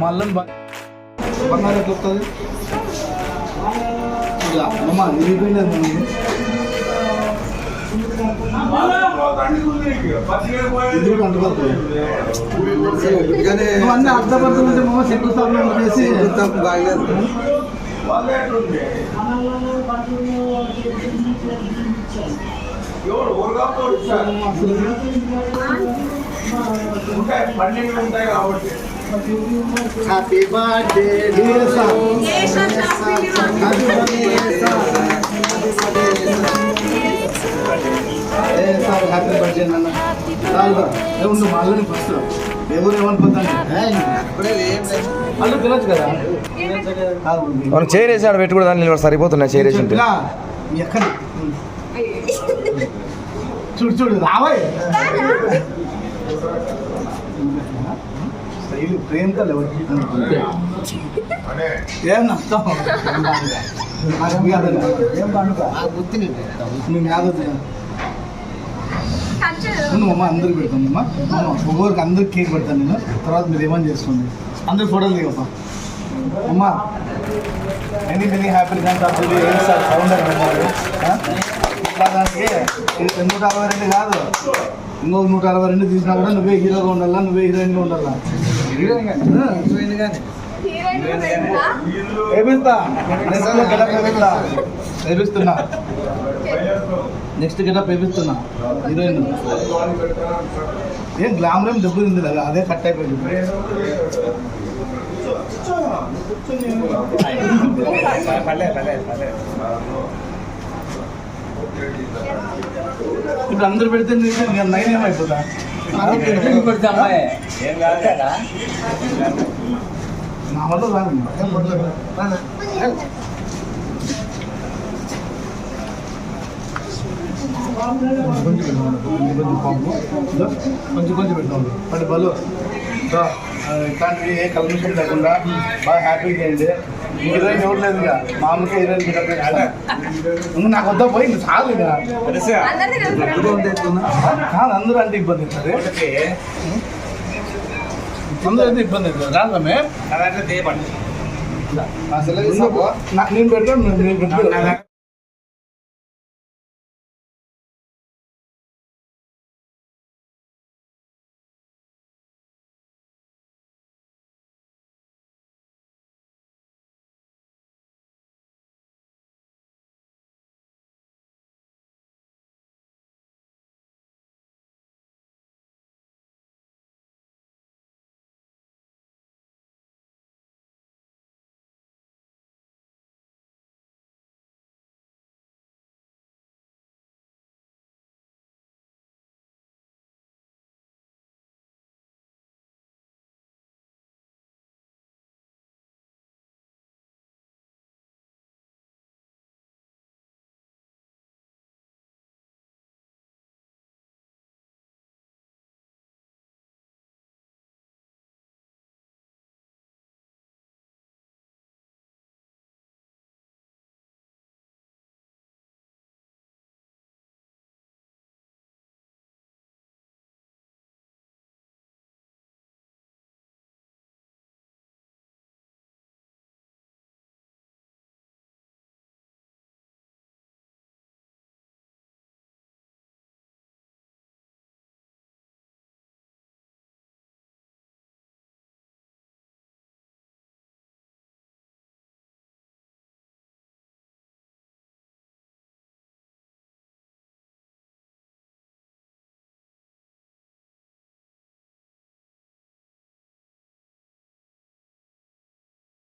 మళ్ళీ బంగారం ఎట్లా వస్తుంది ఇలా అమ్మ ఇరిగిపోయింది మమ్మీ ఇద్దరు కంటుకోదు నువ్వు అన్నీ అర్థపడుతుంటే మమ్మ శంకుస్థాపన చేసి బాగలేదు happy birthday dear sir. Happy birthday sir happy birthday నాన్న. మా అల్లుని ఫస్ట్ ఎవరు ఏమనుకుంటాను అల్లు తినొచ్చు కదా? మనం చైర్ వేసి ఆడ పెట్టి కూడా దాన్ని నిలబడి సరిపోతున్నాయి చైర్ వేసి ఉంటే. ఎక్కడ చూడు చూడు రావాయ్ శైలి ప్రేమతో లేవు ఏం నష్టం? కాదు. ఏం పండుగ యాదవ్ ముందు అమ్మ అందరికి పెడతాను అమ్మ. ఒక్కొక్కరికి అందరికి కేక్ పెడతాను నేను. తర్వాత మీరు ఏమని చేసుకోండి. అందరికి ఫోటోలు దిగప్ప అమ్మ మెనీ మెనీ హ్యాపీ ఏం సార్ సౌండ్ అని? ఇట్లా దానికి నూట అరవై రెండు కాదు. ఇంకొక నూట అరవై రెండు తీసినా కూడా నువ్వే హీరోగా ఉండాలా నువ్వే హీరోయిన్గా ఉండాలా? హీరోయిన్ పోయింది కానీ నెక్స్ట్ వేపిస్తున్నా నెక్స్ట్ గెటప్ వేపిస్తున్నా హీరోయిన్. ఏం గ్లామర్ ఏం దెబ్బ తింది కదా అదే కట్ అయిపోయింది. ఇప్పుడు అందరు పెడితే నేను నైన్ ఏమైపోతా? నా వల్ల కొంచెం కొంచెం పెట్టండి అంటే బలు ఇట్లాంటివి ఏ కల్మిషన్ లేకుండా బాగా హ్యాపీగా చేయండి. హీరోయిన్ ఎవరు లేదు ఇక మామూలుగా హీరోయిన్ బిడ్డ ఇంకా నాకు వద్దా పోయి ఇంకా చాలు ఇక కాదు అందరూ అంటే ఇబ్బంది అవుతుంది అందరూ అయితే ఇబ్బంది అవుతుంది రాదమే అసలు నాకు నేను పెడతాను నేను పెడతాను